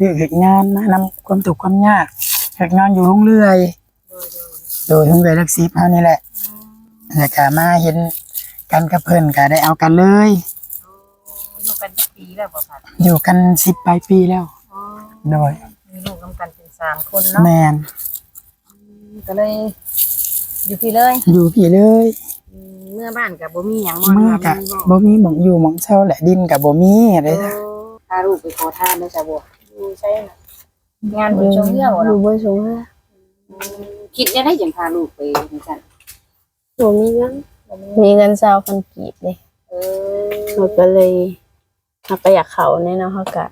เรื่องเหตุงานมานำความถูกข์ความยากเหตุงานอยู่ห้องเรื่อยโดยห้องเรื่อยลักซิบเฮานี่แหละแล้วก็มาเห็นกันกับเพิ่นก็ได้เอากันเลย อยู่กันจักปีแล้วบ่ค่ะอยู่กันสิบปลายปีแล้วอ๋อโดยมีลูกนำกันเป็นสามคนเนาะแมนก็เลย อยู่พี่เลย อยู่พี่เลยอืมเมื่อบ้านกับบ่มีหยังเมื่อกะบ่มีหมองอยู่หมองเช่าแหละดินกับบ่มีอะไรโอ้จ้ะพาลูกไปขอทานเด้อจ้ะบ่ อยู่ใช่น่ะงานบุญชงเที่ยวอยู่เนาะบนสูงเลยคิดได้ได้จังพาลูกไปจังซั่นหนูมีเงินมีเงินเศร้าพันกีบเลยเออเราก็เลยเราก็อยากเขาเนี่ยเนาะเขาก็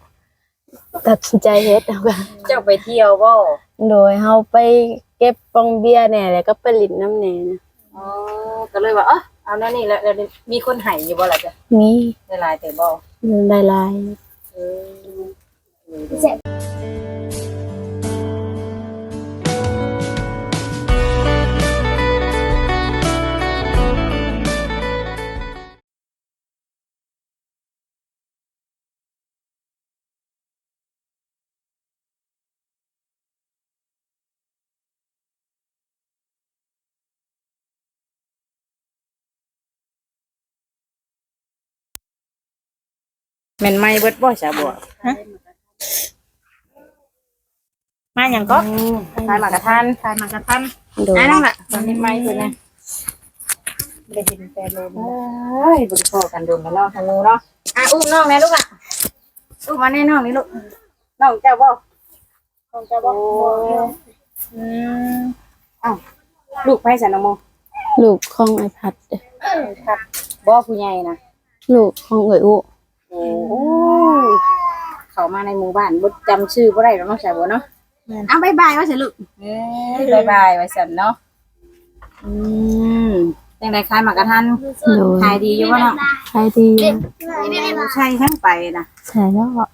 ตัดสินใจเฮ็ดเอาก็เจ้าไปเที่ยวบ่โดยเฮาไปเก็บปองเบียร์แหน่แล้วก็ไปลินน้ำแหน่นะอ๋อก็เลยว่าเออเอาแนั่นนี่แล้วแล้วมีคนให้อยู่บ่ล่ะจ้ะมีได้หลายแต่บ่เงินได้หลายเออ แม่นไม่เบิดบ่จ้ะบ่ มาอย่างก็ทานหมากกระทันทายมากระทันโดยอะนั่งล่ะตอนนี้ไม่คือนะได้เห็นแฟนโลมเอ้ยบ่ได้พอกันโดนกันเนาะทางนู้นเนาะอะอุ้มน้องแม่ลูกอะอุ้มมาแน่น้องนี่ลูกน้องเจ้าบ่น้องเจ้าบ่อืมเอ้าลูกไผสันน้องโมลูกของไอพัดเด้อครับบ่ผู้ใหญ่นะลูกของเอ๋ยอุโอ้ เข้ามาในหมู่บ้านบ่จำชื่อบ่ได้หรอกเนาะใช่บ่เนาะอ้าวบ๊ายบายว่าสิลูกเอ้ยบ๊ายบายว่าซั่นเนาะอืมจังได๋ขายหมากกระทันโดยขายดีอยู่บ่เนาะใครดีใช่ทั้งไปนะใช่แล้วก็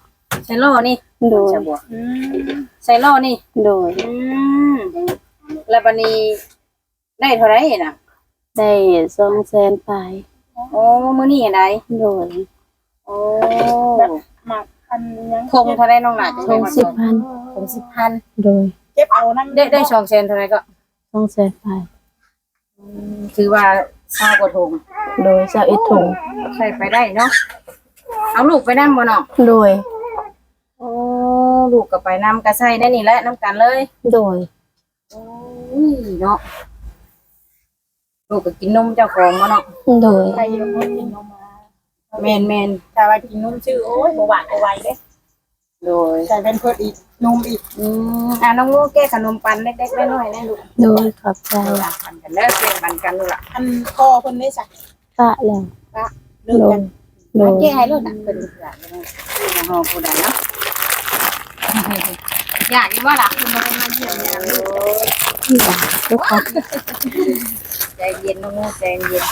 ไซโลนี่โดย ใช่บ่ไซโลนี่ โดย อืมแล้วบัดนี้ได้เท่าไหร่น่ะ ได้สองแสนไป โอ้มื้อนี้อันใดโดย โอ้ หมาก อันยังทงเท่าไหร่น้องหน่ะสองสิบพันทงสิบพันโดยเก็บเอานั่นได้ได้2แสนเท่าไหร่ก็สองแสนไปถือว่าซาวกว่าทงโดยเจ้าอิถุงใส่ไปได้เนาะเอาลูกไปนำบ่เนาะโดย โอ้ลูกก็ไปนำก็ใส่ได้นี่แหละนํกันเลยโดยอุ้ยเนาะลูกก็กินนมเจ้าของบ่เนาะโดยใครยังไม่กินนมมา แม่นแม่นแต่ว่ากินนมชื่อโอ้ยบหวานบไหวเด้โดยใส่เป็นเพื่ออีกนมอีกอืมอะน้องลูกแก้ขนมปังเล็กๆน้อยๆนะลูกโดยขอบใจเอาล่ะปันกันเลิกเล่นปันกันลูกล่ะอันคอคนได้สักปะแล้วเรื่องกันโดเอายแก้ให้ลูกน่ะเป็นเพื่อนนะอย่าหอกูได้เนาะอยากกินว่าล่ะคุณมาได้มาเยี่ยมยามลูกทุกคนใจเย็นน้องลูกใจเย็น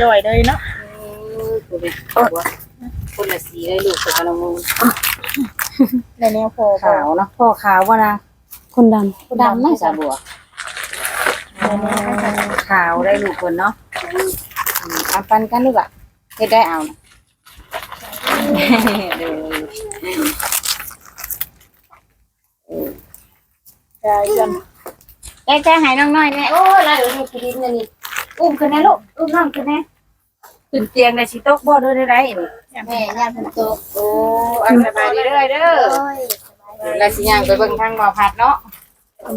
จ่อยเลยเนาะ เออกูเป็นตัวคนละสีเลยลูกกับน้องลูกในแนวพอขาวเนาะพ่อขาวว่านะคนดดำไม่สาบัวขาวได้ลูกคนเนาะอืมเอาปันกันลูกอะเฮ็ดได้เอานะเดี๋ยวใจกันแก้แก้หายน้องน้อยแม่โอ้ยแล้วเดี๋ยวให้กินนี่อุ้มขึ้นแน่ลูกอุ้มน้องขึ้นแน่ ขึ้นเตียงได้สิตกบ่เด้อได้ไรนี่แม่ย่าเพิ่นตกโอ้อันสบายดีเด้อเด้อแล้วสิย่างไปเบิ่งทางบ่อพัดเนาะ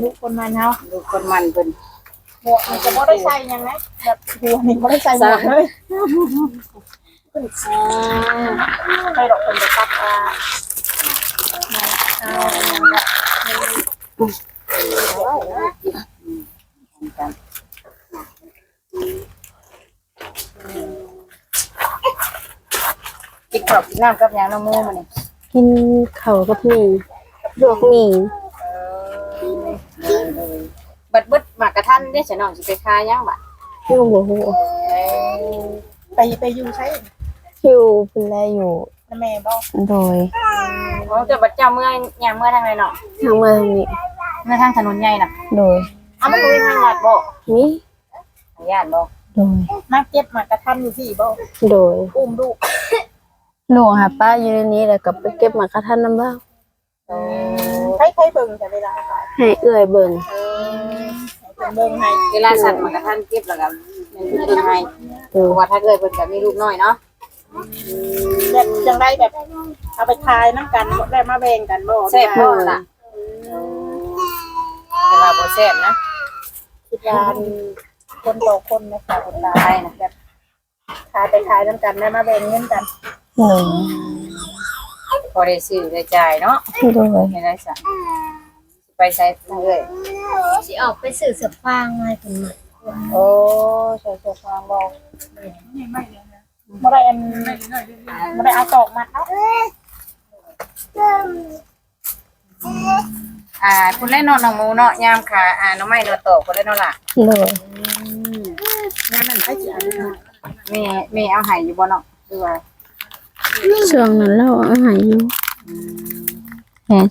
ลูกคนมันเนาะดูคนมันเพิ่นหมวกมันจะไม่ได้ใส่ยังไงแบบหัวนี่ไม่ได้ใส่หมวกเลยอ่าใส่ดอกเป็นตัดอ่า กินข้าวกินน้ำกับหยังน้องมือมานี่ำกินเขาวกับหมี่ลวกหมี่บัดเบิดหมากกระทันเด้ฉันน้องสิไปคายยังบัดหิวบ่ฮู้ไปไปอยู่ใช้หิวเป็นไรอยู่ แม่บอกโดยโอ้แต่บัดเจ้าเมื่อยามเมื่อทางไหนเนาะทางมาทางนี้เมื่อทางถนนใหญ่น่ะโดยเอามันบ่มีทางลัดบ่นี่ทางญาติบ่โดยมาเก็บมากระทันอยู่ที่บอกโดยอุ้มลูก หนูหาป้าอยู่ในนี้แล้วก็ไปเก็บหมากระทันน้ำบ้างอโอ้ใช้ใช้เบิ่งแต่เวลาไปให้เอื้อยเบิ่งเออเป็นเบิ่งให้เวลาสัตว์มันกระทันเก็บแล้วก็มันเพิ่นให้เพราะว่าถ้าเกิดเพิ่นก็มีลูกน้อยเนาะแบบจังได้แบบ เอาไปทายน้ำกันได้มาแบ่งกันบ่แซ่บบ่ล่ะแต่ว่าบ่แซ่บนะคิดว่าคนต่อคนนะคะคนตายนะแบบทายไปทายน้ำกันได้มาแบ่งเงินกัน หนึ่งพอได้ซื้อได้จ่ายเนาะโดยไม่ได้สั่งไปใส่ทางเอ้ยสิออกไปสื่อเสือฟางอะไรกันมาโอ้ใส่เสื้อฟางบ่บ่ได้อันบ่ได้เอาตอกมาเนาะอ่า คุณเล่นนอนน้องหมูเนาะยามขาอ่าน้องไม้เนาะโตคุณเล่นเนาะล่ะโดยงานนั้นไปสิเอาเนาะแม่แม่เอาให้อยู่บ่เนาะคือว่า ช่วงนั้นเราเอาใหายอยู่เห็น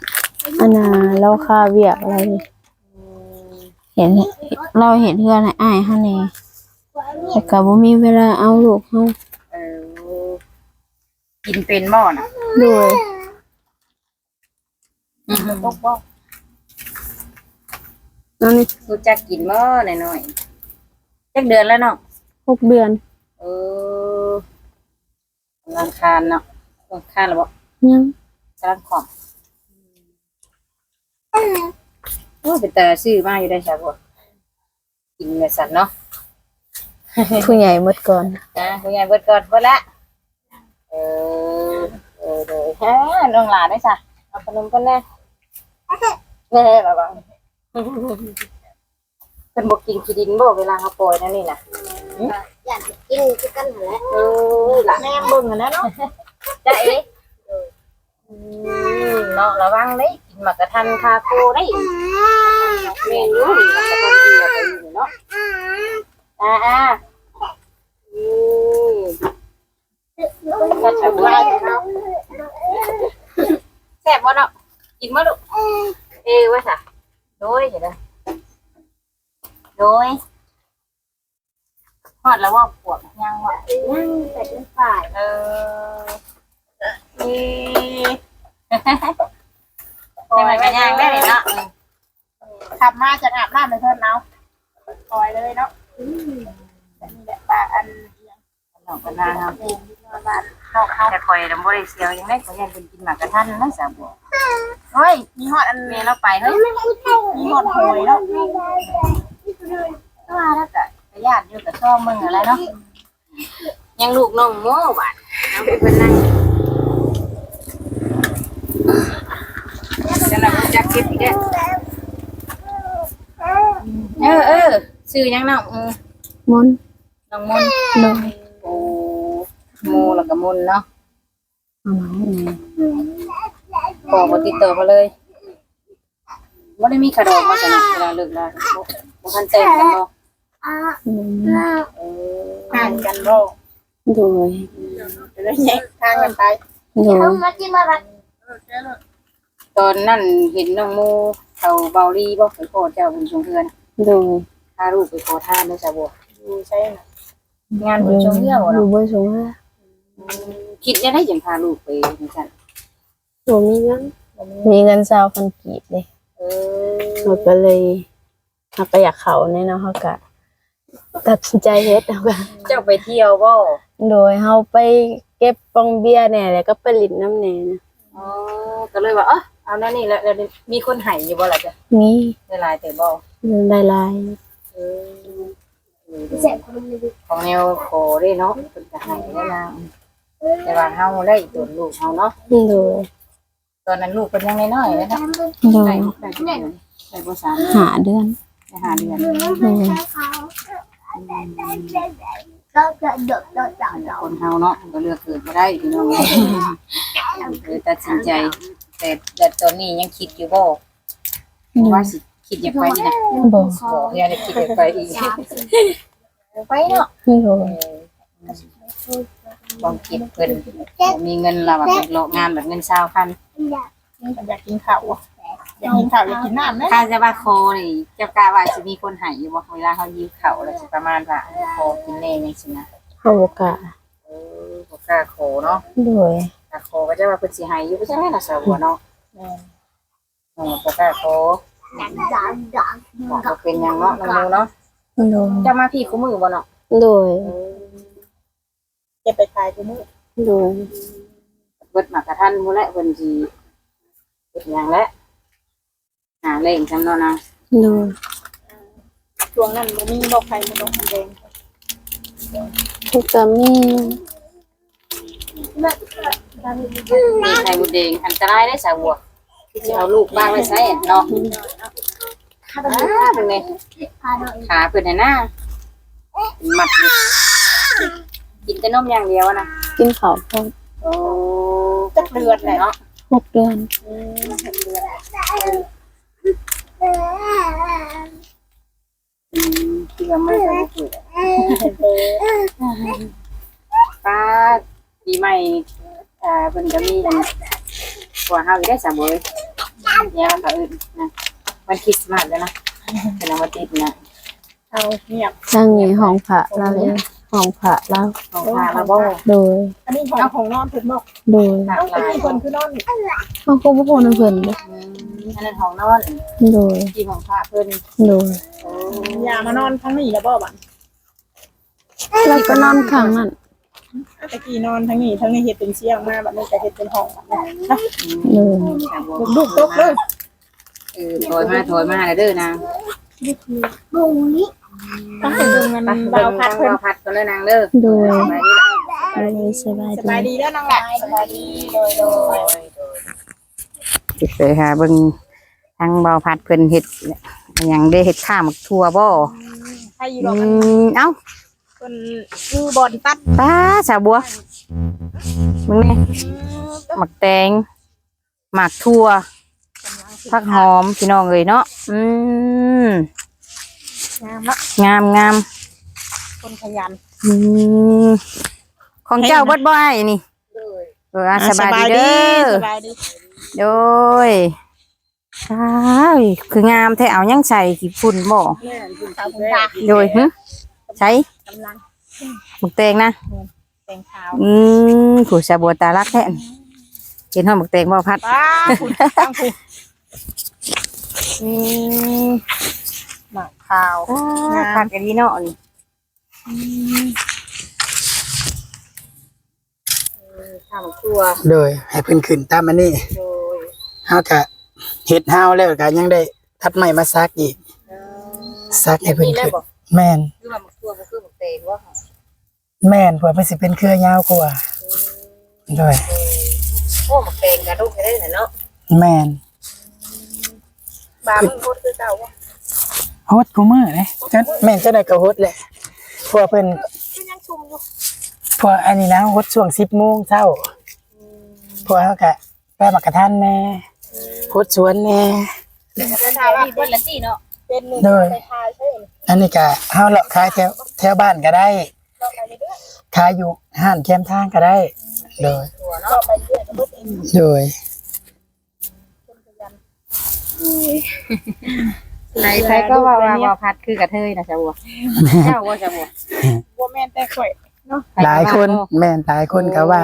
อันน่ะเราคาเวียกอะไรเห็นเราเห็นเพื่อนให้อ้ายเฮานี่แต่ก็บ่มีเวลาเอาลูกเฮาเออกินเป็นบ่น่ะโดยตกบ่นั่นนี่รู้จักกินบ่หน่อยๆจักเดือนแล้วเนาะหกเดือนเออ ธนาคารเนาะธนาคารแล้วบ่ยังกำลังของโอ้เป็นแต่ซื้อมาอยู่ได้ใช่บ่กินเนื้อสัตว์เนาะผู้ใหญ่หมดก่อนอะคุณยายเบิดก่อนเบิดละเออเออเดยฮะน้องหลานได้จ้ะเอาขนมกันแน่แน่ระวังเป็นบอกกินขี้ดินบ่เวลาเขาปล่อยนั่นนี่นะ อยากจะกินคือกันนั่นแหละเออหล่ะแม่เบิ่งกันแล้วเนาะจ้าเอ๊ะอืมเนาะระวังได้กินหมากกระทันคาโคได้เมนอยู่หมากกระทันดีอะไปอยู่เนาะอ่าอ่าอืมกระชับไล่เนาะแซ่บบ่เนาะกินบ่ลูกเอ้ว่าซะโดยเดี๋ยวนะโดย ฮอดแล้วว่าปวดยังวะนั่งแต่เป็นฝ่ายเออนี่ให้มันก็ย่างได้เลยเนาะขับมาจากอาบน้ำไปเพิ่นเอาปล่อยเลยเนาะแต่นี่แหละปลาอันเนาะก็น่าครับเองที่มาบ้านนอกเขาแต่คอยน้ำบ่ได้เสียวยังได้ขอยยันเป็นกินหมากกระทันนะสาวบัวเฮ้ยมีฮอดอันเมียเราไปเฮ้ยมีฮอดหอยเนาะว่าแล้วก็ ไปญาติอยู่กับช่อมึงอะไรเนาะยังลูกน้องโม่บาดเอาไปเป็นนั่งจะนำจักเก็บอีกเด้อเออเออชื่อยังน้องอือมนน้องมนต์โดยโอ้โมแล้วก็มนต์เนาะเอามาให้แม่ขอบ่ติดต่อมาเลยบ่ได้มีขนมมาสนับเวลาเลิกแล้วบ่บ่ทันแต่งกันบ่อืมเออห่างกันบ่โดยจะได้แยกทางกันไป โดยเขามาที่มารักตอนนั้นเห็นน้องโมเขาเบาลีบ่ไปขอเจ้าบุญชงเทือนโดยพาลูกไปขอทานได้ซะบ่อยู่ใช่น่ะงานบุญชงเทือนบ่อยู่เนาะบ่สูงว่าคิดยังได้จังพาลูกไปจังซั่นบ่มีเงินมีเงินซาวพันกีบเลยเออเราก็เลยเราก็อยากเขาเนี่ยเนาะเขาก็ ตัดสินใจเฮ็ดเอาก็เจ้าไปเที่ยวบ่โดยเฮาไปเก็บปองเบียร์เนี่ยแล้วก็ไปลินน้ำแหน่นะอ๋อก็เลยว่าเออเอานั่นนี่แล้วแล้วมีคนให้อยู่บ่ล่ะจ้ะมีได้หลายแต่บ่เงินได้หลายเออเสร็จคนนี้ของแนวโคได้เนาะเป็นจะให้ได้นะแต่ว่าเฮาได้ตัวลูกเฮาเนาะโดยตอนนั้นลูกเป็นยังน้อยๆเลยนะโดได้ยได้เดือนได้บ่สามหาเดือนได้ ห้าเดือนโดยก็กระโดดโดดโดดโดคดนเฮาเนาะก็เลือกเกิดบ่ได้พี่น้องคือตัดสินใจ แต่แต่ตอนนี้ยังคิดอยู่บ่ว่าสิคิดอยากไปนะบ่บ่ยังได้คิดอยากไปอีกไปเนาะโดยบ่เก็บเพิ่นบ่มีเงินละว่าเป็นโลกงานแบบเงิน20,000อยากกินข้าวอะ อยากกินข้าวอยากกินน้ำนะถ้าจะว่าโคนี่เจ้ากาว่าสิมีคนให้อยู่บ่เวลาเขายิ้วเขาแล้วสิประมาณว่าโคกินแน่จังซี่นะเฮาบ่กล้าเออบ่กล้าโคเนาะโดยถ้าโคก็จะว่าเพิ่นสิให้อยู่บ่ใช่แม่นล่ะสาวบัวเนาะของบ่กล้าขอดังดังดังบ่เป็นหยังเนาะน้องนิวเนาะโดยจะมาพี่คู่มือบ่เนาะโดยจะไปขายกูมื้อโดยเบิดมากระทันหมู่และเพิ่นสิเฮ็ดหยังและ หาเล่งจำเนาะนะโดยช่วงนั้นบ่มีบ่ใครบ่ต้องแดงทุกก็มีมีไข่มดแดงอันตรายได้สาวบัวสิเอาลูกบ้างไว้ใส่เนาะข้าไปอ่าเป็นไงพาหน่อยขาเพิ่นน่ะนะหมัดอยู่กินแต่นมอย่างเดียวอะนะกินข้าวพร้อมโอ้จักเดือนแหละเนาะหกเดือน อืม ที่ว่าไม่ได้พูดป้าปีใหม่อ่าเพิ่นก็มีอันกว่าเฮาอีกได้สามเว้ยเนี่ยมันก็อื่นนะวันคริสต์มาสแล้วนะเป็นวันติดนะเอาเงียบทางนี้ห้องพระเราเอง ห้องพระเราของพามาบ่โดย อันนี้ของของนอนเพิ่นบอกโดยหนักเอ้าหลายไอ้คนคือนอนเขาก็บ่ฮู้นำเพิ่นเด้ออืมอันนั้นของนอนโดยที่ของพระเพิ่นโดยโอ้อย่ามานอนทั้งนี้แล้วบ่บัดแล้วก็นอนข้างนั้นตะกี้นอนทั้งนี้ทั้งนี้เฮ็ดเป็นเชียงมาบัดนี้ก็เฮ็ดเป็นห้องบัดนี้นะโดยสามบัวลูกๆตกเลยเออถอยมาถอยมาเด้อนางบุ้งนี้ ต้องไปดูเงินไปเบาเบิ่งพัทาดงเพิ่นเบาพัดกันเลยนางเด้อโดยไปนี่ล่ะโดยสบายสบายดีดีแล้วน้องหลายสบายดีโดยโดยติดเลยค่ะเบิ่งทางเบาพัดเพิ่นเฮ็ดอหยังได้เฮ็ดข้าวหมักทั่วบ่ให้อยู่อืดอกมันมเอ้าเพิ่นอยู่บ่อนตัดป้าสาวบัวมึงนี่หมักแตงหมักทั่วผักหอมพี่น้องเอ้ยเนาะอืม งามเนาะงามงามคนขยันอืมของเจ้าเบดบ่อยนี่เอออะสบายดีเด้อสบายดีโดยใช่คืองามแท้เอายังใส่กี่ฝุ่นบ่ขอบคุณค่ะโดยหึใช้กำลังหมึกแตงนะแตงขาวอืมผู้สาบัวตาลักแท้นเห็นห้องหมึกแตงบ่พัดป้าคุณตั้งคุณอืม หมากขาวพัดกันดีเนาะนี่ข้าวครัวโดยให้เพิ่นขึ้นตามอันนี้โดยเฮาก็เฮ็ดเฮาแล้วก็ยังได้ทัดไม้มาซักอีกซักให้เพิ่นนี่แล้ขึ้นบ่แม่นคือว่าหมึกครัวบ่คือหมึกแตงว่าแม่นเพื่อมันสิเป็นเครือยาวกว่าโดยโอ้หมึกแตงกระดูกได้น่ะเนาะแม่นบามึงโคตรคือเก่าว่ะโฮดกูมือเลยจัดแม่นจะได้ก็โฮดแหละพวกเพิ่นคือยังชุ่มอยู่พวกอันนี้นะโฮดช่วง10:00นเช้าพวกเฮาก็ไปมักกะทันแน่โฮดสวนแน่จะทายว่าเพิ่นละสิเนาะเป็นหนึ่งโดยไปทายใช่ไหมอันนี้ก็เฮาเลาะขายแถวแถวบ้านก็ได้เราไปเรื่อยขายอยู่ห้านแคมทางก็ได้โดยๆเราไปเรื่อยๆก็เองโดย ไหนใครก็ว่าว่าว่าพัดคือกระเทยนะจ้าบัวเจ้าว่าจ้าบัวว่าแม่นแต่ข่อยหลายคนแม่นหลายคนก็ว่า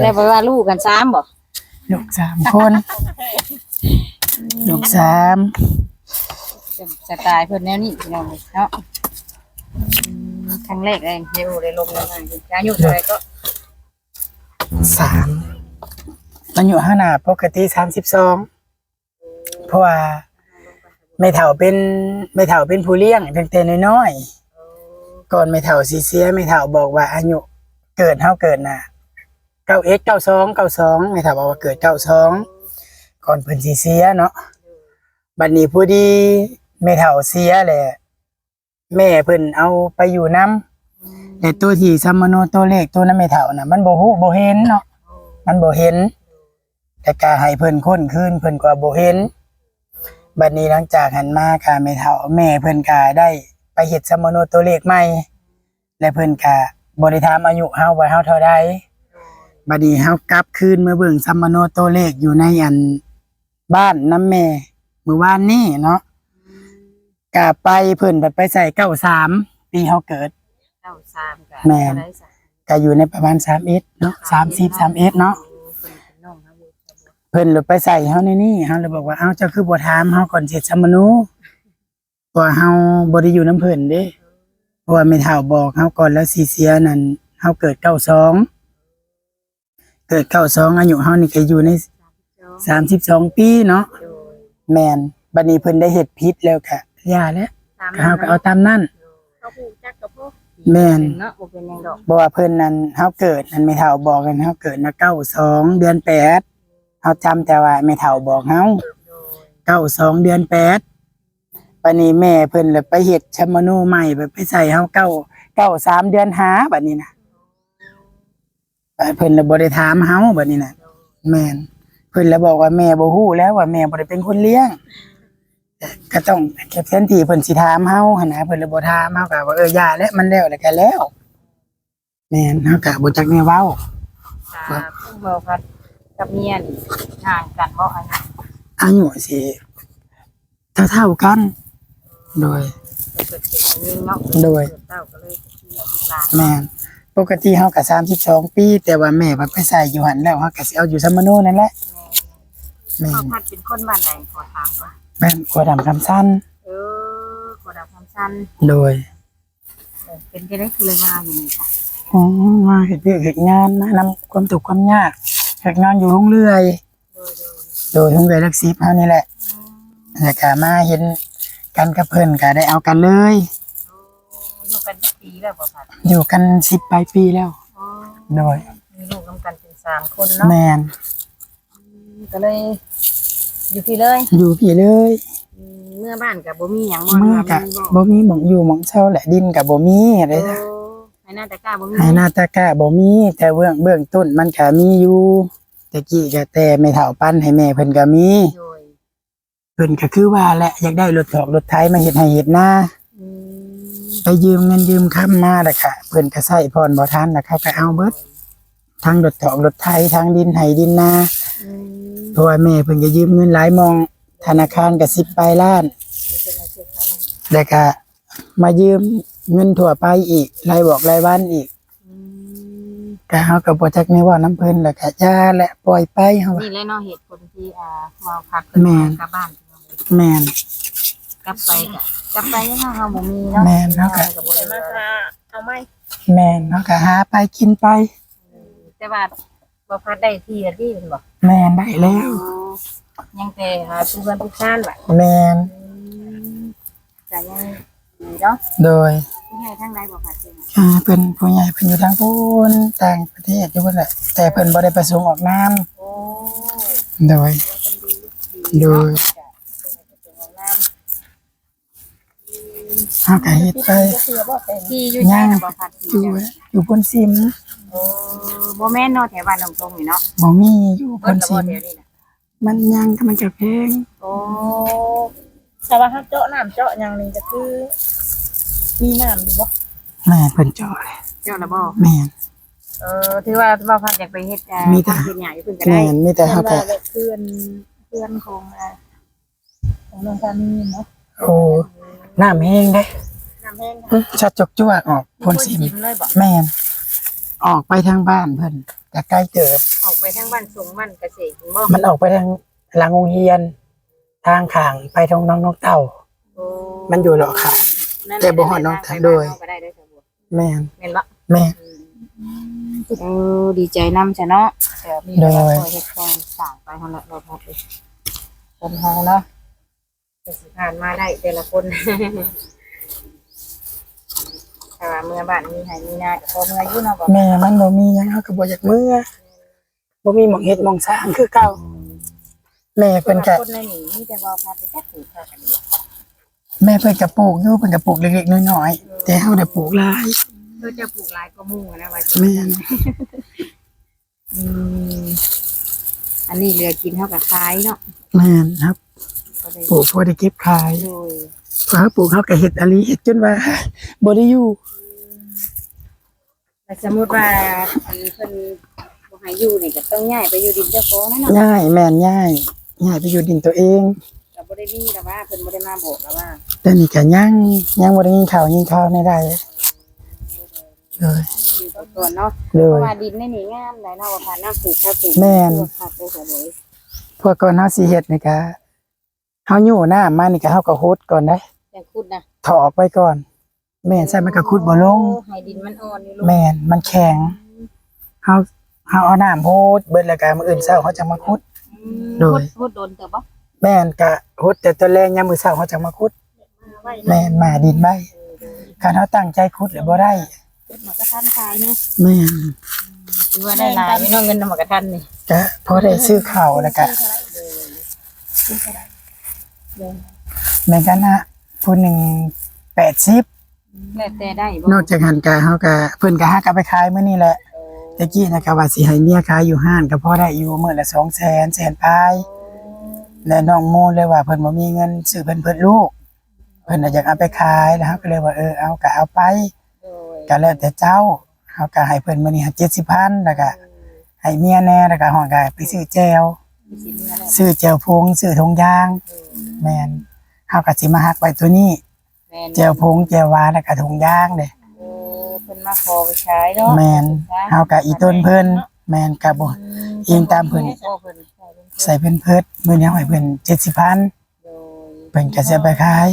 แล้วบอกว่าลูกกันสามบ่ลูกสามคนลูกสามสไตล์เพิ่นแนวนี้พี่น้องเนาะครั้งแรกเองเดี๋ยวได้ลงแล้วไงอายุเท่าไหร่ก็สามอายุห้าหนาปกติสามสิบสองเพราะว่า ไม่เถ่าเป็นไม่เถ่าเป็นผู้เลี้ยงตั้งแต่น้อยๆก่อนไม่เถ่าสีเสียไม่เถ่าบอกว่าอายุเกิดเท่าเกิดน่ะเก้าเอ็กเก้าสองเก้าสองไม่เถ่าบอกว่าเกิดเก้าสองก่อนเพิ่นสีเสียเนาะบัดนี้ผู้ดีไม่เถ่าเสียแหละแม่เพิ่นเอาไปอยู่น้ำแต่ตัวที่ซัมมโนตัวเลขตัวนั้นไม่เท่านะมันโบ่ฮู้บ่เห็นเนาะมันโบเห็น แต่กาให้เพิ่นค้นคืนเพิ่นก็บ่เห็น บัดนี้หลังจากหันมากาไม่เท่าแม่เพิ่นก็ได้ไปเฮ็ดซัมมโนตัวเลขใหม่ และเพิ่นก็บ่ได้ถามอายุเฮาว่าเฮาเท่าใดบัดนี้เฮากลับคืนมาเบิ่งซัมมโนตัวเลขอยู่ในอันบ้านน้ำแม่มื้อวานนี้เนาะกะไปเพิ่นบัดไปใส่93ปีเฮาเกิดเก้าสามกันแม่นก็อยู่ในประมาณ3เอสเนาะ30 3เอสเนาะ เพิ่นเลยไปใส่เฮาในนี่เฮาเลยบอกว่าเอ้าเจ้าคือบ่ถามเฮาก่อนเสร็จสมนุเพราะว่าเฮาบ่ได้อยู่น้ำเพิ่นเด้เพราะว่าแม่เฒ่าบอกเฮาก่อนแล้วสิเสียนั่นเฮาเกิด92เกิด92อายุเฮานี่ก็อยู่ใน32ปีเนาะโดยแม่นบัดนี้เพิ่นได้เฮ็ดผิดแล้วก็ย่าแล้วตามก็เฮาก็เอาตามนั้นเขาผูกจักกับพวกแม่นเนาะบ่เป็นหยังดอกบอกว่าเพิ่นนั้นเฮาเกิดนั้นแม่เฒ่าบอกกันเฮาเกิดนะ92เดือน8 เฮาจำแต่ว่าแม่เฒ่าบอกเฮา92เดือน8บัดนี้แม่เพิ่นเลยไปเฮ็ดชมโนใหม่ไปไปใส่เฮา9 93เก้าสามเดือน5บัดนี้นะเพิ่นเลยบ่ได้ถามเฮาบัดนี้นะแม่นเพิ่นเลยบอกว่าแม่บ่ฮู้แล้วว่าแม่บ่ได้เป็นคนเลี้ยงก็ต้องเก็บเส้นที่เพิ่นสิถามเฮาหั่นนะเพิ่นเลยบ่ถามเฮาก็ว่าเออย่าแล้วมันแล้วแล้วก็แล้วแม่นเฮาก็บ่จักแนวเว้าถ้าผู้บ่พัด กับเมียนี่ห่างกันบ่อันนี้อายุสิเท่าๆกัน โดย เกิดเป็นอันนี้เนาะโดย เกิเต้าก็เลยเสียลูกหลานแม่นปกติเฮาก็32 ปี แต่ว่าแม่มันไปใส่อยู่หั่นแล้วเฮาก็สิเอาอยู่ซัมมโนนั่นแหละแม่พ่อนพัดเป็นคนบ้านใดขอถามก่อนแม่นกลัวดำคำสั้นเออขอดาวความสั้นโดยเออเป็นไปได้คือเลยมาอยู่นี่ค่ะ อ๋อมาเฮ็ดเวียกเฮ็ดงานมานำความทุกข์ความยาก เฮ็ดงานอยู่โรงเรือย โดยโดยโดยโรงเรือยลักษิบเฮานี่แหละแล้วก็มาเห็นกันกับเพิ่นก็ได้เอากันเลย อยู่กันจักปีแล้วบ่พัดอยู่กัน10ปลายปีแล้ว อ๋อโดยมีลูกนำกันเป็นสามคนเนาะแม่นก็เลย อยู่พี่เลยอยู่พี่เลยอืมเมื่อบ้านกับบ่มีหยังเมื่อก็บ่มีหม่องอยู่หม่องเช่าแหละดินก็บ่มีอะไรโอ้จ้ะให้ หน้าตะกร้าบ่มีให้หน้าตะกร้าบ่มี แต่เบื้องเบื้องต้นมันก็มีอยู่ตะกี้ก็แต่ไม่เท่าปั้นให้แม่เพิ่นก็มีโดยเพิ่นก็คือว่าแหละอยากได้รถถอกรถไถมาเฮ็ดให้เฮ็ดหน้าอืมไปยืมเงินยืมค้ำมาแล้วก็เพิ่นก็ใช้พรบ่ทันแล้วเขาก็เอาเบิดทั้งรถถอกรถไถทั้งดินให้ดินนาอืมเพราะว่าแม่เพิ่นก็ยืมเงินหลายหมองธนาคารก็10ปลายล้านเป็นอะไรเสียครับแล้วก็มายืม เงินทั่วไปอีกรายบอกรายวันอีกอืมก็เฮาก็บ่จักแม่ว่าน้ำเพิ่นแล้วก็ย่าและปล่อยไปเฮาว่านี่แหละเนาะเหตุผลที่อ่ามาพักแม่นกลับบ้านแม่นกลับไปก็กลับไปยังเฮาบ่มีเนาะแม่นเนาะค่ะก็บ่เดี๋ได้ยวมามาหาเอาไหมแม่นเฮาก็หาไปกินไปแต่ว่าบ่พัดได้ที่ละที่เป็นบ่แม่นได้แล้วยังแต่หาทุกเงินทุกชาติว่ะแม่นแต่ยังดีเนาะโดยผู้ ใหญ่ทางใดบ่พัดเองอ่าเพิ่นผู้ใหญ่เพิ่นอยู่ทางพูนต่างประเทศอยู่พุ่นแหละแต่เพิ่นบ่ได้ประสงค์ออกนามโอ้โดย โดยเฮาก็เฮ็ดไปที่อยู่ใช่นะบ่พัดอยู่อยู่บนซิมโอ้บ่แม่นเนาะแถวบ้านน้องตรงนี่เนาะบ่มีอยู่บเพิ่นนละซิบ่มแถวนี้น่ะมันยังก็มันจะแพงโอ้แต่ว่าถ้าเจาะน้ำเจาะอย่างหนึงก็คือ มีน้ำอยู่บ่แม่เพิ่นจ่อยเจ้าละบ่แม่น เออถือว่าบ่พัดอยากไปเฮ็ดอ่ามีแต่ เฮ็ดหยังอยู่เพิ่นก็แม่ได้นมีแต่เฮาเพื่ก็อนเพื่อนเพื่อนของอ่าของน้องสามีเนาะโอ้น้ำแห้งเด้น้ำแห้งอื้อชัดจกจ้วกออกพ่นซิม เลยบ่แม่นออกไปทางบ้านเพิ่นก็ใกล้เติบออกไปทางบ้านสงบ้านเกษตรบ่มันออกไปทางหลังโรงเรียน ทางข้างไปทางน้องนกเต่า โอ้มันอยู่หรอกค่ะนั่น แต่บ่ฮอดน้องทางโดยก็ได้เด้อจ้ะบ่แม่นแม่นบ่แม่นเออดีใจนำจ้ะเนาะแต่มีโดเวยลาคอยเฮ็ดคอยสร้างไปหั่นแหละเราพอไปคนเฮาเนาะจะสิผ่านมาได้แต่ละคนแต่ว่าเมื่อบ้านมีให้มีนาก็พอเมื่ออยู่เนาะบ่แม่มันบ่มีหยังเฮาก็บ่อยากเมื่อบ่มีหม่องเฮ็ดหม่องสร้างคือเก่าแม่เพิ่นก็คนในนี้มีแต่ว่าพาไปแค่ถือพากันอยู่ แม่เพิ่นก็ปลูกอยู่เพิ่นก็ปลูกเล็กๆน้อยๆแต่เฮาได้ปลูกหลายเพื่อจะปลูกหลายก็มุ่งนะว่าแม่นอืมอันนี้เหลือกินเท่ากับคล้ายเนาะแม่นครับ ก็ได้ปลูกพอได้เก็บขายโดยพอปลูกเฮาก็เฮ็ดอะลีเฮ็ดจนว่าบ่ได้อยู่แต่สมมติว่าอันเพิ่นบ่ให้อยู่นี่ก็ต้องย้ายไปอยู่ดินเจ้าของนั่นเนาะ ง่ายแม่นง่ายง่ายไปอยู่ดินตัวเอง ก็บ่ได้มีแล้วว่าเพิ่นบ่ได้มาบอกแล้วว่าแต่นี่ก็ยังยังบ่ได้ยินข่าวยินข่าวในใดเลย อยู่ก่อนเนาะเลเพราะยว่าดินในนี่งามหลายเนาะว่าผ่านน้ำปลูกข้าวปลูกแม่นผักได้สวยพวกก่อนเฮาสิเฮ็ดนี่ก็เฮาอยู่น้ามานี่ก็เฮาก็ฮดก่อนได้อย่างคุดนะถอออกไปก่อน แม่นใส่มันก็ขุดบ่ลง โอ้ให้ดินมันอ่อนอยู่ลูกแม่นมันแข็งเฮาเฮาเอาน้ำโฮดเบิดแล้วก็มื้ออื่นเช้าเขาจะมาขุด อืมโดย คุดคุดโดนเต๋อบ่ แม่นก็ฮดแต่ตอนแรกยามมื้อเช้าเขาจะมาขุดแม่นมาดินไว้คันเฮาตั้งใจขุดแล้วบ่ได้หมากระทันขายนะแม่นคือว่าได้หลายไม่น้องเงินนำมากระทันนี่ก็พอได้ซื้อข้าวแล้วก็แม่นกันนะผู้หนึ่ง80 แล้วแต่ได้บ่นอกจากหันกาเฮาก็เพิ่นก็หากลับไปขายมื้อนี้แหละตะกี้นะก็ว่าสิให้เมียขายอยู่ห้านก็พอได้อยู่มื้อละ200,000แสนปลาย และน้องโมเลยว่าเพิ่นบ่มีเงินซื้อเพิ่นเพิ่นลูก เพิ่นน่ะอยากเอาไปขายแล้วเฮาก็เลยว่าเออเอาก็เอาไปโดยก็แล้วแต่เจ้าเฮาก็ให้เพิ่นมื้อนี้70,000แล้วก็ให้เมียแน่แล้วก็ฮ้อนก็ไปซื้อแจวมีสิเนื้อแล้วซื้อแจวพงซื้อถุงยาง แม่นเฮาก็สิมาหักไว้ตัวนี้แม่นแจวพงแจวหวานแล้วก็ถุงยางเด้เออเพิ่นมาขอไปใช้เนาะแมนเฮากะอีต้นเพิ่นแมนกะบ่อิงตามเพิ่น โอ้เพิ่นใช้เพิ่นใส่เพิ่นเพิดมื้อนี้ให้เพิ่น70,000โดยเพิ่นก็สิเอาไปขาย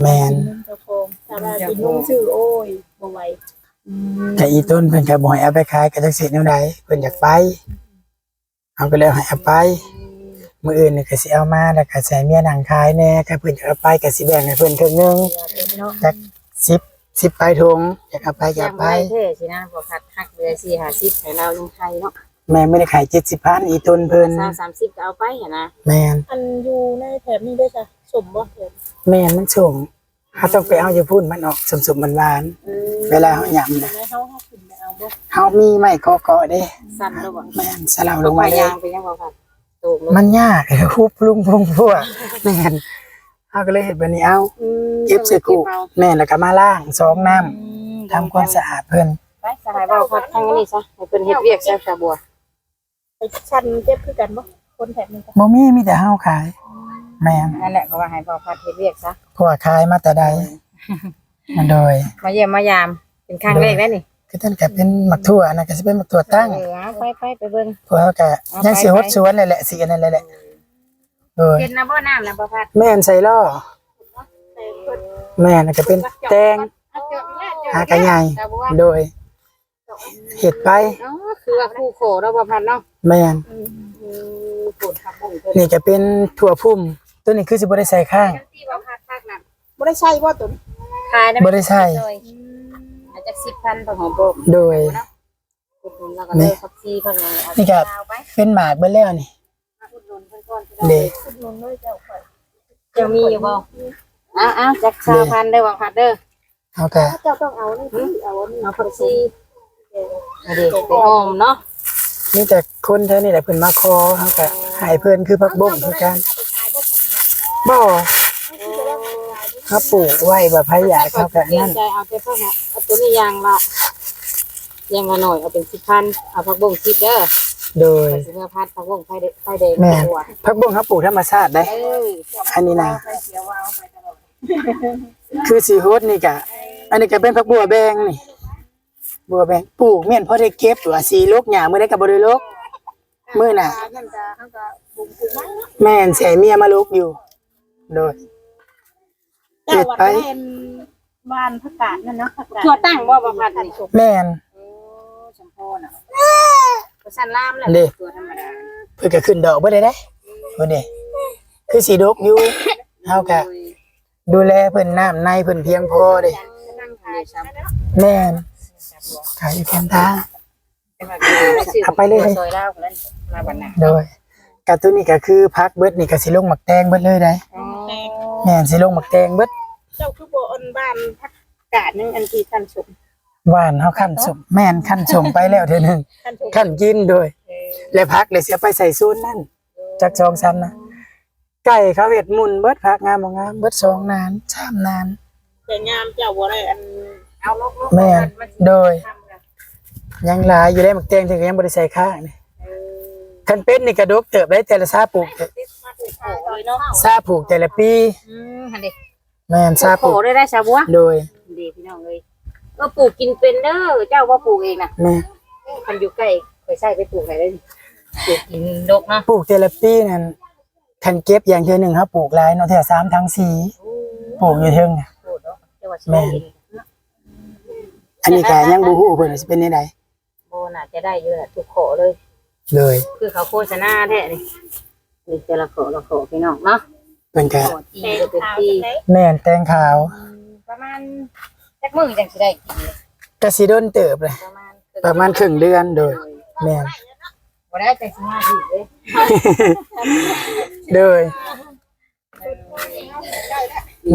แมนเจ้าของถ้าว่ากินนุ่งชื่อโอ้ยบ่ไหวกะอีต้นเพิ่นก็บ่ให้เอาไปขายก็จักสิแนวใดเพิ่นอยากไปเฮาก็เลยให้เอาไป มื้ออื่นนี่ก็สิเอามาแล้วก็ใส่เมียนั่งขายแหน่ถ้าเพิ่นอยากเอาไปก็สิแบ่งให้เพิ่นครึ่งหนึงจัก10 10ปลายถุงอยากเอาไปก็ยัเอางไปไปเท่สินะบ่คัดฮักเดือ4 50ให้เราลงไทยเนาะ แม่ไม่ได้ขาย70,000อีต้นเพิ่น20 30ก็เอาไปหั่นนะแม่นอันอยู่ในแถบนี้ได้จ้ะสมบ่แถบแม่นมันส่งเฮาต้องไปเอาอยู่พุ่นมันออกสมๆหวานๆเวลาเฮาหยำแต่น่ะในเฮาเฮาขึ้นไปเอาบ่เฮามีไม้กอเกาะเด้สั้นแล้วบ่แม่นสลาวลลงงมามาเลยยางไปยังบ่คัดตูกลงมันยากฮุบลุงพงพวกแม่นเฮาก็เลยเฮ็ดแบบนี้เอาเก็บใส่กูแม่นแล้วก็มาล้างซองน้ำทำความสะอาดเพิ่นไปสหายบ่คัดทางนี้ซะให้เพิ่นเฮ็ดเวียกซะชาบัวไป ชั้นเจ็บคือกันบ่คนแถบนี้จ้ะบ่มีมีแต่เฮาขาย แม่นนั่นแหละก็ว่าให้บ่คัดเฮ็ดเวียกซะพวกขายมาแต่ใดมันโดย มาเยี่ยมมายามเป็นครั้งแรกแล้วนี่คือท่านก็เป็นหมักทั่วอันนั้นก็สิเป็นหมักทั่วตั้งเออเอาไปไปไปเบิ่งพวกเฮาก็ยังสิฮดสวนเลยแหละสิอันนั้นเลยแหละโดยเฮ็ดนะบ่น้ำนะบ่คัดแม่นใส่ล่อแม่นก็เป็นแตงหากะใหญ่ชาบัวโดยเห็ดไปอ๋อคือว่าคู่โคเราบ่พันเนาะ แม่นอืมปวดขับบุ้งเพิ่นนี่จะเป็นถั่วพุ่ม ตัวนี้คือสิบ่ได้ใส่ข้างที่บ่คัดคักน่ะบ่ได้ใช่บ่ตุนขายได้บ่ได้ใช้อาจจะ10,000ต่อหัวโบกโดยอุดหนุนแล้วก็เลยสัก4เพิ่นนั่นแหละเอานี่ก็เอาไปเป็นหมากเบิดแล้วนี่อุดหนุนเพิ่นก่อนเด้อุดหนุนด้วยเจ้าข่อยเจ้ามีอยู่บ่อ้าวๆจัก2,000ได้บ่คัดเด้อเฮาก็เจ้าต้องเอานี่พี่เอาอันนี้เอาผักชีเอาดิไปหอมเนาะ มีแต่คนแถวนี้แหละเพิ่นมาขอเฮาก็ให้เพิ่นคือผักบุ้งคือกันบ่เฮาปลูกไว้แบบไผอยากเขาก็เตรียนั่มนใจเอาไปเพิ่นน่ะเอาตัวนี้อย่างละอย่างละหน่อยเอาเป็น10,000เอาผักบุ้ง10เด้อโดยไปสิเมื่อพัดผักบุ้งไฟแดงไฟแดงแม่นตัวผักบุ้งเฮาปลูกธรรมชาติได้เอออันนี้นะไปเสียว่าเอาไปตลอดคือสีโฮดนี่ก็อันนี้ก็เป็นผักบัวแบงนี่ บัวแบงปลูกเม่นพอได้เก็บตัวสีลกหญ้ามื้อได้ก็บ่ได้ลก มื้อน่ะนั่นก็เฮาก็บุ้งปุ้งมันแม่นแสเมียมาลกอยู่ โดย เจ้าวัดเป็นบ้านผักกาดนั่นเนาะผักกาดตัวตั้งบ่บ่พัดนี่แม่น โอ้ชมพูน่ะก็สั่นลามแหละเด้ ตัวธรรมดาเพิ่นก็ขึ้นดอกบ่ได้เด้เพิ่นนี่คือสีดกอยู่ เฮาก็ดูแลเพิ่นน้ำในเพิ่นเพียงพอเด้ นั่งขายซ้ำแม่น ขายอยู่แคมทาง เอาไปเลย ซอยลาวคนนั้นมาบัดน่ะโดยกะตัวนี้ก็คือพักเบิดนี่ก็สิลงหมักแตงเบิดเลยได้อ๋อแม่นสิลงหมักแตงเบิดเจ้าคือบ่อนบ้านผักกาดนึงอันที่ท่านสมหวานเฮาคั่นสมแม่นคั่นสมไปแล้วเทื่อหนึงท่านสมขั้นกินโดยและพักเลยเสียไปใส่ซูนนั่นจากสองซ้ำนะ ไก่เขาเห็ดหมุนเบิดพักงามบ่งามเบิดสองนานสามนานแต่งามเจ้าบ่ได้อัน เอาลกๆแม่นมันโดยทำกันยังหลายอยู่ได้หมักแตงถึงยังบ่ได้ใส่ข้างนี่คันเป็ดนี่กระดกเติบได้แต่ละซาปลูกเลยเนาะซาปลูกแต่ละปีอืมหั่นดิแม่นซาปโอ้ลูกได้ได้ชาวบัวโดยดีพี่น้องเอ้ยก็ปลูกกินเป็นเด้อเจ้าว่าปลูกเองน่ะแม่คันอยู่ใกล้ไปใช้ไปปลูกไหนได้ดิปลูกกินดกเนาะปลูกเทเลปีนั่นคันเก็บอย่างเทื่อหนึ่งครับปลูกหลายเนาะเทื่อสามทั้งสี่ปลูกอยู่เทิงน่ะปลูกเนาะแต่ว่าสิแม่ได้นเห็น อันนี้ก็ยังบ่ฮู้เพิ่นว่าสิเป็นจังไดโบน่าจะได้อยู่แหละทุกขอเลย เลยคือเขาโฆษณาแท้นี่นี่แต่ละขอละขอพี่น้องเนาะเพิ่นก็ขอที่ก็เป็นที่แม่นแตงขาวประมาณจักมื้อจังสิได้กินก็สิโดนเติบเลยประมาณประมาณครึ่งเดือนโดยแม่นบ่ได้แต่สิมาถึงเลยโดย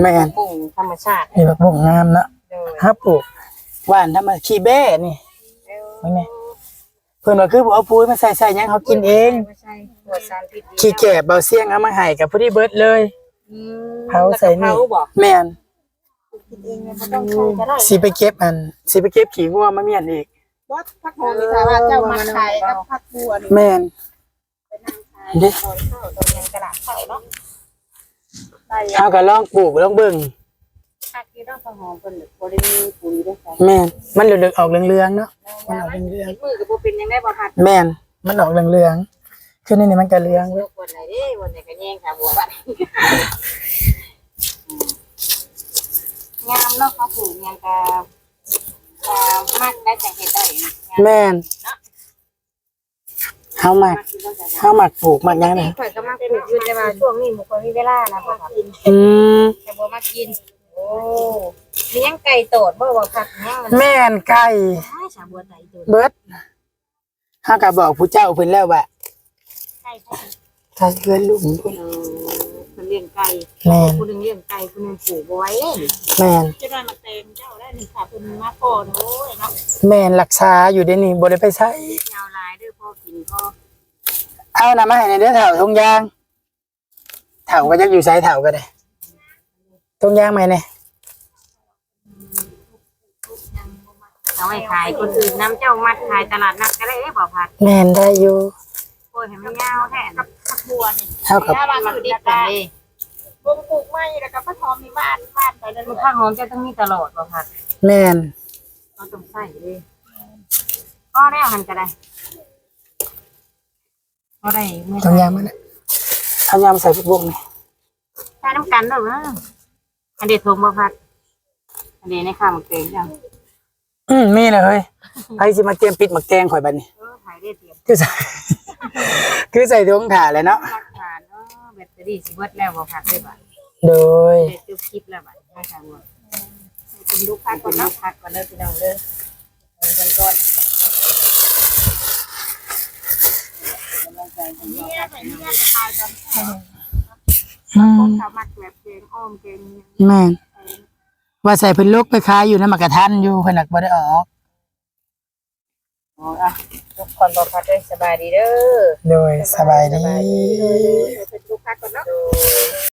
แม่นปรุงธรรมชาตินี่บักบุ้งงามเนาะโดย ฮับปลูก หวานธรรมขี้เบ้นี่เห็นไหมเพิ่นว่าคือบ่เอาปุ๋ยมาใส่ใส่หยังเขากินเองไม่ใช่ตัวสารพิษขี้แก่เบาเสียงเอามาให้กับผู้ที่เบิดเลย อืมเผาใส่นี่ แล้วก็เผาบ่แม่นกินเองเนี่ยบ่ต้องใช้ก็ได้สิไปเก็บอันสิไปเก็บขี้งัวมาเมียนอีก บ่พักหอมนี่ถ้าว่าเจ้ามาขายกับพักบัวนี่แม่นเด้ตอนเข้าตอนยังกระดาษเข้าเนาะได้เฮาก็ลองปลูกลองเบิ่ง ถ้ากินต้องหอมเพิ่นบ่ได้มีปุ๋ยด้วยซ้แม่นมันเหลืองๆออกเหลืองๆเนาะมันออกเหลืองำมือก็บ่เป็นยังได้บ่ทันๆแม่นมันออกเหลืองๆคือนี่นี่มันก็เหลืองเว้ยวันไหนเด้วันไหนก็แย่งค่ะบัวบัดงามเนาะเขาปลูกยังก็อ่ามากได้จังเฮ็ดได้งามแม่นเฮามักมากที่ต้องจะเฮามักปลูกมักหยังนี่นี่ข่อยก็มาปลูกอยู่แต่ว่าช่วงนี้บ่ค่อยมีเวลานะบ่ครับอืมแต่บ่มากินโอ้มียัง ไก่โตดบ่บ่ครับยังมันแม่นไก่ใช่ชาบัวไก่โตดเบิดเฮาก็บอกผู้เจ้าเพิ่นแล้วว่าไก่พ่อถ้าเพื่อนลุงพุ่นเออเพิ่นเลี้ยงไก่แม่นผู้หนึงเลี้ยงไก่ผู้หนึงปลูกบ่ไหว้เด้นี่แม่นจะได้มาเต็มเจ้าได้นี่ค่ะเพิ่นมาก่อนโอ้ยเนาะแม่นรักษาอยู่เดี๋ยวนี้บ่ได้ไปใช้ยาวหลายเด้อพ่อกินพ่อเอาน้ำมาให้ในเด้อเถาทงยางเถาก็ยักอยู่ไสเถาก็ได้ทงยางไหมเนี่ย เอาไว้ขายคนอื่นนํเจ้ามัดขายตลาดนัดก็ได้เด้บ่พัดแม่นได้อยู่โอ้ยให้มันยาวแท้นะพักบัวนี่เท่ากับถ้ามันติดกันเด้วงปลูกไม้แล้วก็พักหอมนี่บ้านบ้านไปนั่นมันแหละข้าวหอมจะต้องมีตลอดบ่พัดแม่นเราต้องใส่เด้ก็ได้มันก็ได้ก็ได้เมื่อทงยางมาเนี่ยเอายางมาใส่พวกบุกนี่ใช้น้ำกันเด้อนะอันเด็ดทงบ่พัดอันเด็ดในข้าวมันเกงจัง อืมมีเลยเฮ้ยไผสิมาเตรียมปิดหมักแกงข่อยบัดนี้เออขายได้เตรียมคือใส่ คือใส่ถุงถ่าเลยเนาะหลักฐานเนาะแบตเตอรี่สิเบิดแล้วบ่พัดเลยบัดโดยเด็ดจุบคลิปแล้วบัดไม่ใช่บ่เป็นลูกพักก่อนเนาะพักก่อนเด้อพี่น้องเด้อเอาเงินก่อนเนี่ยไปเนี่ยขายตอนอืมคนเขามักแบบเกงอ้อมเกงแม่น ว่าใส่เพิ่นลกไปขายอยู่นำมากระทันอยู่เพิ่นน่ะบ่ได้ออกอ๋ออะทุกคนบ่พัดเด้อสบายดีเด้อโดยสบายดีเป็นลูกค้าก่อนเนาะ โดย